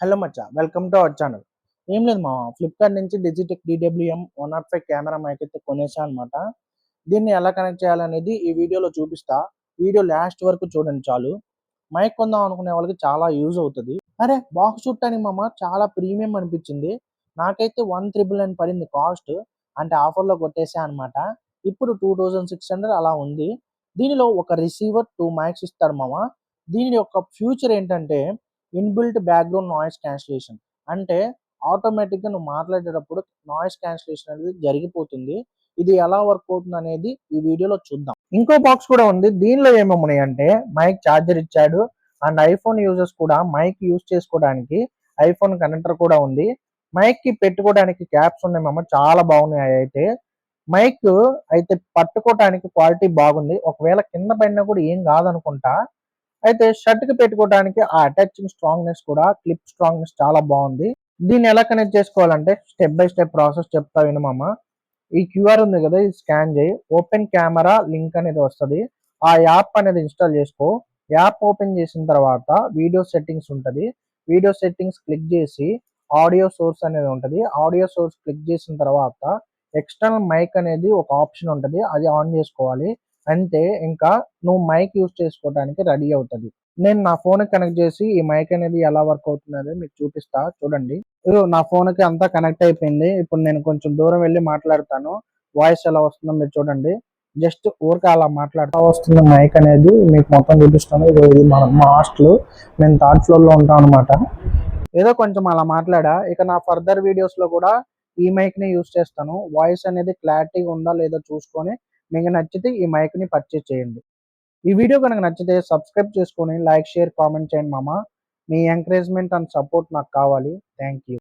Hello Maccha welcome to our channel. ఏం లేదు మా ఫ్లిప్కార్ట్ నుంచి Digitek DWM one nought five camera mic అయితే కొనేసా అనమాట దీన్ని ఎలా కనెక్ట్ చేయాలనేది ఈ వీడియోలో చూపిస్తా. వీడియో లాస్ట్ వరకు చూడండి చాలు. మైక్ కొందాం అనుకునే వాళ్ళకి చాలా యూజ్ అవుతుంది. అరే బాక్స్ చుట్టానికి మామ చాలా ప్రీమియం అనిపించింది. నాకైతే వన్ త్రిబుల్ అని పడింది కాస్ట్ అంటే ఆఫర్లో కొట్టేసా అనమాట ఇప్పుడు టూ థౌజండ్ సిక్స్ హండ్రెడ్ అలా ఉంది. దీనిలో ఒక రిసీవర్ టూ మైక్స్ ఇస్తారు మామ దీని యొక్క ఫ్యూచర్ ఏంటంటే ఇన్బిల్ట్ బ్యాక్గ్రౌండ్ నాయిస్ క్యాన్సిలేషన్. అంటే ఆటోమేటిక్గా నువ్వు మాట్లాడేటప్పుడు నాయిస్ క్యాన్సిలేషన్ అనేది జరిగిపోతుంది. ఇది ఎలా వర్క్ అవుతుంది అనేది ఈ వీడియోలో చూద్దాం. ఇంకో బాక్స్ కూడా ఉంది. దీనిలో ఏమేమి అంటే మైక్ ఛార్జర్ ఇచ్చాడు. అండ్ ఐఫోన్ యూజర్స్ కూడా మైక్ యూజ్ చేసుకోవడానికి ఐఫోన్ కనెక్టర్ కూడా ఉంది. మైక్కి పెట్టుకోవడానికి క్యాప్స్ ఉన్నాయి మామ. చాలా బాగున్నాయి అయితే. మైక్ అయితే పట్టుకోవటానికి క్వాలిటీ బాగుంది. ఒకవేళ కింద పడినా కూడా ఏం కాదనుకుంటా. అయితే షర్ట్కి పెట్టుకోవడానికి ఆ అటాచింగ్ స్ట్రాంగ్నెస్ కూడా క్లిప్ స్ట్రాంగ్నెస్ చాలా బాగుంది. దీన్ని ఎలా కనెక్ట్ చేసుకోవాలంటే స్టెప్ బై స్టెప్ ప్రాసెస్ చెప్తా వినమమ్మ ఈ క్యూఆర్ ఉంది కదా ఇది స్కాన్ చేయి. ఓపెన్ కెమెరా లింక్ అనేది వస్తుంది. ఆ యాప్ అనేది ఇన్స్టాల్ చేసుకో. యాప్ ఓపెన్ చేసిన తర్వాత వీడియో సెట్టింగ్స్ ఉంటుంది. వీడియో సెట్టింగ్స్ క్లిక్ చేసి ఆడియో సోర్స్ అనేది ఉంటుంది. ఆడియో సోర్స్ క్లిక్ చేసిన తర్వాత ఎక్స్టర్నల్ మైక్ అనేది ఒక ఆప్షన్ ఉంటుంది. అది ఆన్ చేసుకోవాలి. అంటే ఇంకా నువ్వు మైక్ యూస్ చేసుకోవడానికి రెడీ అవుతుంది. నేను నా ఫోన్ కనెక్ట్ చేసి ఈ మైక్ అనేది ఎలా వర్క్ అవుతుంది మీకు చూపిస్తా చూడండి. నా ఫోన్కి అంతా కనెక్ట్ అయిపోయింది. ఇప్పుడు నేను కొంచెం దూరం వెళ్ళి మాట్లాడతాను. వాయిస్ ఎలా వస్తుందో మీరు చూడండి. జస్ట్ ఊరికే అలా మాట్లాడుతూ వస్తుంది మైక్ అనేది మీకు మొత్తం చూపిస్తాను. ఇది ఇది మన మా హాస్టల్ నేను థర్డ్ ఫ్లోర్లో ఉంటాం అనమాట ఏదో కొంచెం అలా మాట్లాడా? ఇక నా ఫర్దర్ వీడియోస్లో కూడా ఈ మైక్ని యూస్ చేస్తాను. వాయిస్ అనేది క్లారిటీగా ఉందా లేదా చూసుకొని మీకు నచ్చితే ఈ మైక్ని పర్చేజ్ చేయండి. ఈ వీడియో కనుక నచ్చితే సబ్స్క్రైబ్ చేసుకొని లైక్ షేర్ కామెంట్ చేయండి మామ. మీ ఎంకరేజ్మెంట్ అండ్ సపోర్ట్ నాకు కావాలి. Thank you